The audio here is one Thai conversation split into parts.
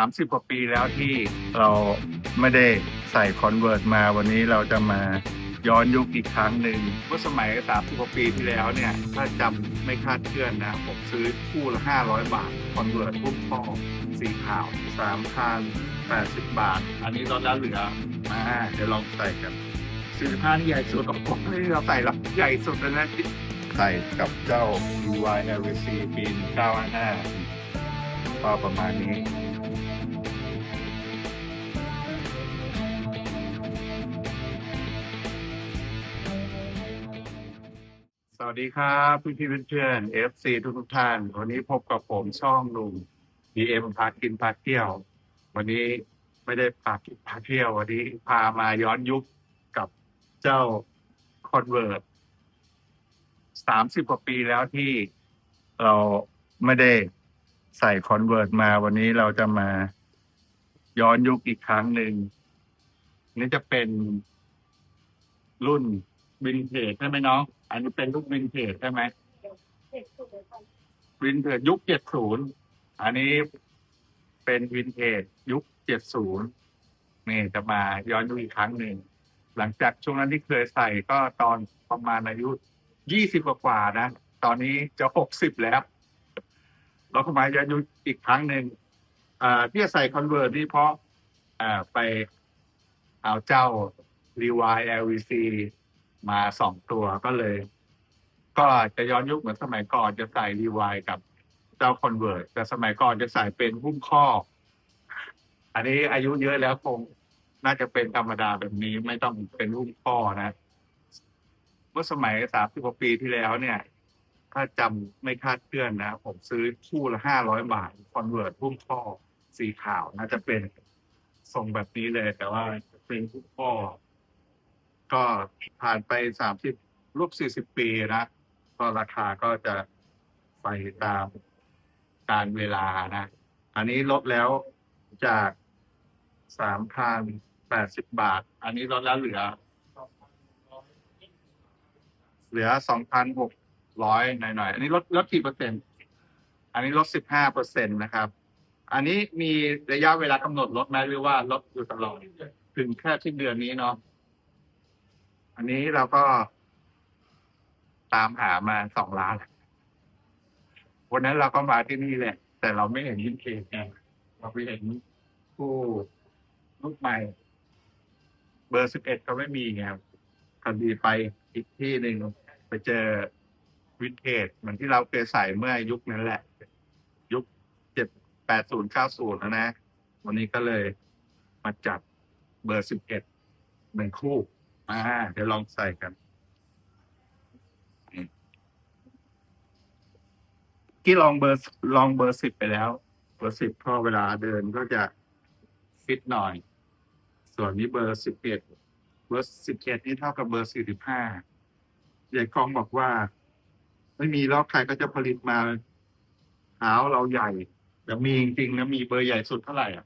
ามสิบกว่าปีแล้วที่เราไม่ได้ใส่คอนเวิร์ตมาวันนี้เราจะมาย้อนยุคอีกครั้งหนึ่งเมื่อสมัยสามสิบกว่าปีที่แล้วเนี่ย ถ้าจำไม่คาดเคลื่อนนะ ผมซื้อคู่ละห้าร้อยบาท คอนเวิร์ตพุ่มพ่อสีขาวสามพันแปดสิบบาท อันนี้ตอนนั้นเหลือมาเดี๋ยวลองใส่กันสี่สิบห้านี่ใหญ่สุดของผมที่เราใส่แล้วใหญ่สุดเลยนะใส่กับเจ้า UI LVC ปี955ก็ประมาณนี้ วัสดีครับพี่พี่ๆเพื่อนๆ FC ทุกทุกท่าน วันนี้พบกับผมช่องลุง DM พากินพาเที่ยว วันนี้ไม่ได้พากินพาเที่ยว วันนี้พามาย้อนยุคกับเจ้าคอนเวิร์ตสามสิบกว่าปีแล้วที่เราไม่ได้ใส่คอนเวิร์ตมา วันนี้เราจะมาย้อนยุคอีกครั้งหนึ่งนี่จะเป็นรุ่น วินเทจใช่ไหมน้อง อันนี้เป็นรุ่นวินเทจใช่ไหมวินเทจยุคเจ็ดศูนย์อันนี้เป็นวินเทจยุคเจ็ดศูนย์นี่จะมาย้อนดูอีกครั้งหนึ่ง หลังจากช่วงนั้นที่เคยใส่ก็ตอนประมาณอายุยี่สิบกว่านะ ตอนนี้จะหกสิบแล้วเราก็มาย้อนดูอีกครั้งหนึ่งอ่าที่จะใส่คอนเวิร์ตนี่เพราะอ่าไปเอาเจ้า r e w i LVC มาสองตัวก็เลย ก็จะย้อนยุคเหมือนสมัยก่อนจะใส่ r e w i กับเจ้า Convert แต่สมัยก่อนจะใส่เป็นหุ้มข้อ อันนี้อายุเยอะแล้วคงน่าจะเป็นธรรมดาแบบนี้ไม่ต้องเป็นหุ้มข้อนะเมื่อสมัยสามสิบกว่าปีที่แล้วเนี่ย ถ้าจำไม่คาดเคลื่อนนะ ผมซื้อคู่ละห้าร้อยบาท Convert หุ้มข้อสีขาวน่าจะเป็นทรงแบบนี้เลย แต่ว่าเป็นหุ้มข้อ ก็ผ่านไปสามสิบรูปสี่สิบปีนะ ก็ราคาก็จะไปตามการเวลานะ อันนี้ลดแล้วจากสามพันแปดสิบบาท อันนี้ลดแล้วเหลือ เหลือสองพันหกร้อยหน่อยๆ อันนี้ลดลดกี่เปอร์เซ็นต์ อันนี้ลดสิบห้าเปอร์เซ็นต์นะครับ อันนี้มีระยะเวลากำหนดลดไหมหรือว่าลดอยู่ตลอดถึงแค่ที่เดือนนี้เนาะ อันนี้เราก็ ตามหามาสองล้าน วันนั้นเราก็มาที่นี่แหละ แต่เราไม่เห็นยินเคสไงเราไปเห็นผู้ลูกใหม่ เบอร์สิบเอ็ดก็ไม่มีไงคดีไปอีกที่หนึ่งไปเจอวินเทจเหมือนที่เราเคยใส่เมื่อยุคนั้นแหละ ยุคเจ็ดแปดศูนย์เก้าศูนย์นะนะ วันนี้ก็เลยมาจัดเบอร์สิบเอ็ดหนึ่งคู่ อ่า เดี๋ยวลองใส่กันกี่ลองเบอร์ลองเบอร์สิบไปแล้ว เบอร์สิบพอเวลาเดินก็จะฟิตหน่อย ส่วนนี้เบอร์สิบเอ็ดเบอร์สิบเอ็ดนี่เท่ากับเบอร์สี่สิบห้าใหญ่กองบอกว่า ไม่มีแล้วใครก็จะผลิตมาเท้าเราใหญ่แต่มีจริงๆนะมีเบอร์ใหญ่สุดเท่าไหร่อะ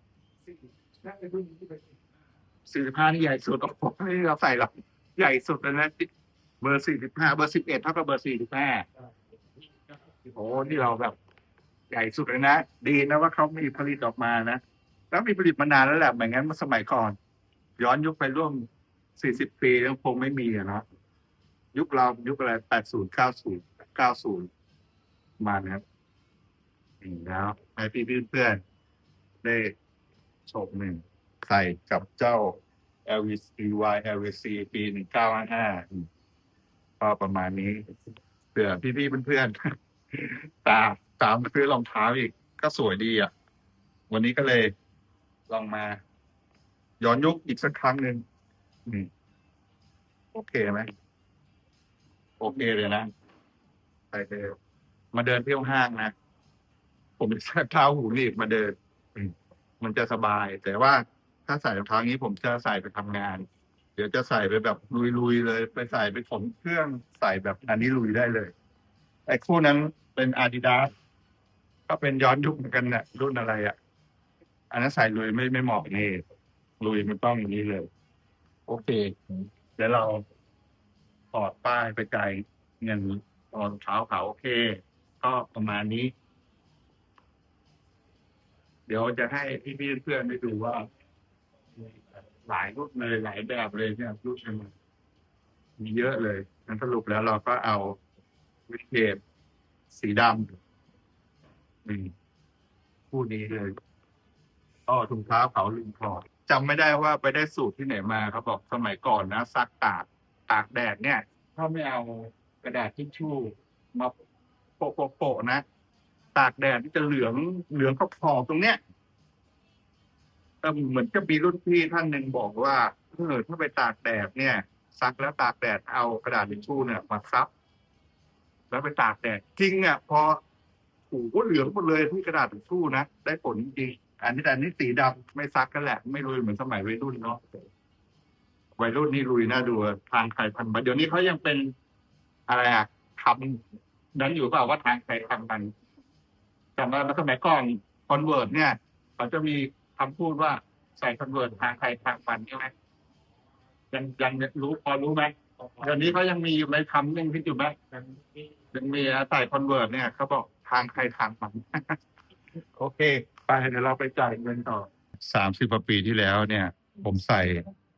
สี่สิบห้านี่ใหญ่สุดของผมที่เราใส่เราใหญ่สุดเลยนะเบอร์สี่สิบห้าเบอร์สิบเอ็ดเท่ากับเบอร์สี่สิบห้าโอ้นี่เราแบบ ใหญ่สุดเลยนะ ดีนะว่าเขามีผลิตออกมานะ แล้วมีผลิตมานานแล้วแหละไม่งั้นเมื่อสมัยก่อน ย้อนยุคไปร่วมสี่สิบปีแล้วคงไม่มีอะเนาะยุคเรายุคอะไรแปดศูนย์เก้าศูนย์เก้าศูนย์มานะครับแล้วให้พี่เพื่อนๆได้ชมหนึ่ง ใส่กับเจ้า LVC Y LVC ปีหนึ่งเก้าห้าก็ประมาณนี้เผื่อพี่ๆเพื่อนๆตามตามมาซื้อรองเท้าอีก ก็สวยดีอะ วันนี้ก็เลยลองมา ย้อนยุคอีกสักครั้งหนึ่งโอเคไหมโอเคเลยนะไปเดมาเดินเที่ยวห้างนะผมใส่เท้าหูหนีบมาเดิน มันจะสบายแต่ว่า ถ้าใส่รองเท้านี้ผมจะใส่ไปทำงาน เดี๋ยวจะใส่ไปแบบลุยๆเลย ไปใส่ไปขนเครื่องใส่แบบอันนี้ลุยได้เลยไอ้คู่นั้นเป็นอาดิดาสก็เป็นย้อนยุคเหมือนกันนะรุ่นอะไรอะ่ะ อันนั้นใส่ลุยไม่ไม่เหมาะนี่ลุยมันต้องอย่างนี้เลย โอเคเดี๋ยวเราถอดป้ายไปไกลเงินตอนเช้าเขาโอเค ก็ประมาณนี้ เดี๋ยวจะให้พี่ๆเพื่อนๆได้ดูว่า หลายรุ่นเลยหลายแบบเลยเนี่ยรุ่นมันมีเยอะเลยงั้นสรุปแล้วเราก็เอาวิเทจสีดำนี่คู่นี้เลยก็ถุงเท้าเขาลืมถอดจำไม่ได้ว่าไปได้สูตรที่ไหนมาเขาบอกสมัยก่อนนะซักตากตากแดดเนี่ย ถ้าไม่เอากระดาษทิชชู่มาโปะโปะโปะนะ ตากแดดที่จะเหลืองเหลืองขอบๆตรงเนี้ย ก็เหมือนจะมีรุ่นพี่ท่านหนึ่งบอกว่าเออถ้าไปตากแดดเนี่ย ซักแล้วตากแดดเอากระดาษทิชชู่เนี่ยมาซับแล้วไปตากแดดจริงอะพอถูก็เหลืองหมดเลยที่กระดาษทิชชู่นะได้ผลจริงอันนี้แต่อันนี้สีดำไม่ซักกันแหละ ไม่ลุยเหมือนสมัยวัยรุ่นเนาะวัยรุ่นนี่ลุยน่าดูทางใครพันมาเดี๋ยวนี้เขายังเป็นอะไรอะคำนั้นอยู่เปล่าว่าทางใครทำกันจำได้แล้วสมัยก่อนคอนเวิร์ตเนี่ยเขาจะมี คำพูดว่าใส่คอนเวิร์ตทางใครทางมันใช่ไหมยังยังรู้พอรู้ไหมเดี๋ยวนี้เขายังมีอยู่ไหมคำยังคิดอยู่ไหมยังมีใส่คอนเวิร์ตเนี่ยเขาบอกทางใครทางมัน โอเค ไปเดี๋ยวเราไปจ่ายเงินต่อสามสิบกว่าปีที่แล้วเนี่ย ผมใส่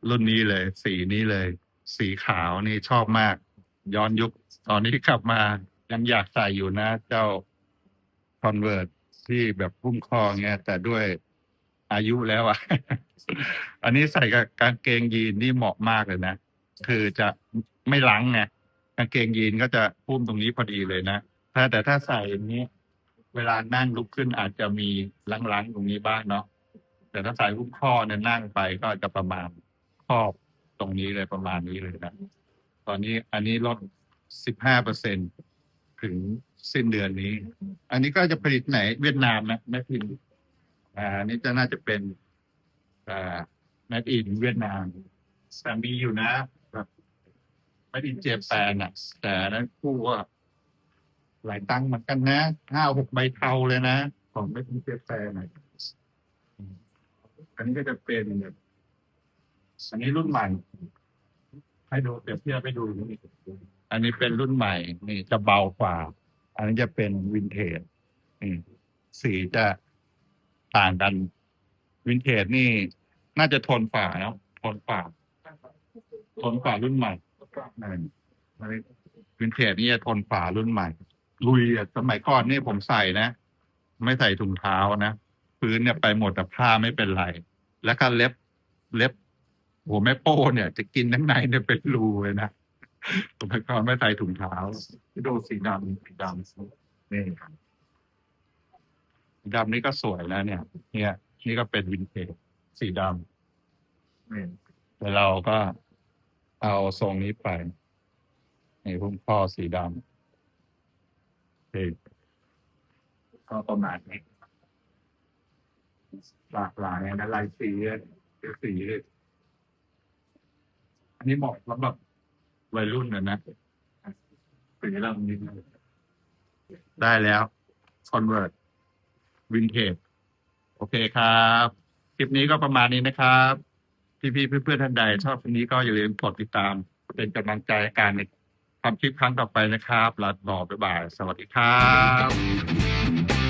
รุ่นนี้เลย สีนี้เลย สีขาวนี่ชอบมาก ย้อนยุค ตอนนี้กลับมายังอยากใส่อยู่นะ เจ้าคอนเวิร์ตที่แบบพุ่มคอเงี้ยแต่ด้วย อายุแล้วอะ อันนี้ใส่กับกางเกงยีนนี่เหมาะมากเลยนะ คือจะไม่ลังไงกางเกงยีนก็จะพุ่มตรงนี้พอดีเลยนะ ถ้าแต่ถ้าใส่อย่างนี้ เวลานั่งลุกขึ้นอาจจะมีลังๆตรงนี้บ้างเนาะ แต่ถ้าใส่หุ้มข้อเนี่ยนั่งไปก็จะประมาณครอบตรงนี้เลยประมาณนี้เลยนะ ตอนนี้อันนี้ลดสิบห้าเปอร์เซ็นถึงสิ้นเดือนนี้ อันนี้ก็จะผลิตไหนเวียดนามนะแม่พิมพ์ อ่าอันนี้จะน่าจะเป็นอ่าแมดอินเวียดนามแต่มีอยู่นะแบบแมดอินเจแปนอะ แต่นั้นคู่ว่าหลายตังค์เหมือนกันนะห้าหกใบเทาเลยนะ ของแมดอินเจแปนอะอันนี้ก็จะเป็นแบบอันนี้รุ่นใหม่ ให้ดูเปรียบเทียบไปดูนี่อันนี้เป็นรุ่นใหม่ นี่จะเบากว่า อันนี้จะเป็นวินเทจนี่สีจะ ต่างกันวินเทจนี่น่าจะทนฝ่าเนาะทนฝ่าทนฝ่ารุ่นใหม่นั่นวินเทจนี่จะทนฝ่ารุ่นใหม่ ลุยอะสมัยก่อนนี่ผมใส่นะ ไม่ใส่ถุงเท้านะพื้นเนี่ยไปหมดแต่ผ้าไม่เป็นไร แล้วก็เล็บเล็บหัวแม่โป้เนี่ย จะกินทั้งในเนี่ยเป็นรูเลยนะสมัยก่อนไม่ใส่ถุงเท้าดูสีดำสีดำนี่ สีดำนี่ก็สวยแล้วเนี่ย เนี่ย นี่ก็เป็นวินเทจสีดำนี่แต่เราก็เอาทรงนี้ไปนี่พุ่มพ่อสีดำโอเคก็ประมาณนี้หลากหลายนะลายสีสีเลยอันนี้เหมาะสำหรับวัยรุ่นนะนะสีดำนิดนึงได้แล้ว Convert วินเทจโอเคครับ คลิปนี้ก็ประมาณนี้นะครับ พี่ๆเพื่อนๆท่านใด ชอบคลิปนี้ก็อย่าลืมกดติดตาม เป็นกำลังใจให้การในทำคลิปครั้งต่อไปนะครับลาบอบ๊ายบาย สวัสดีครับ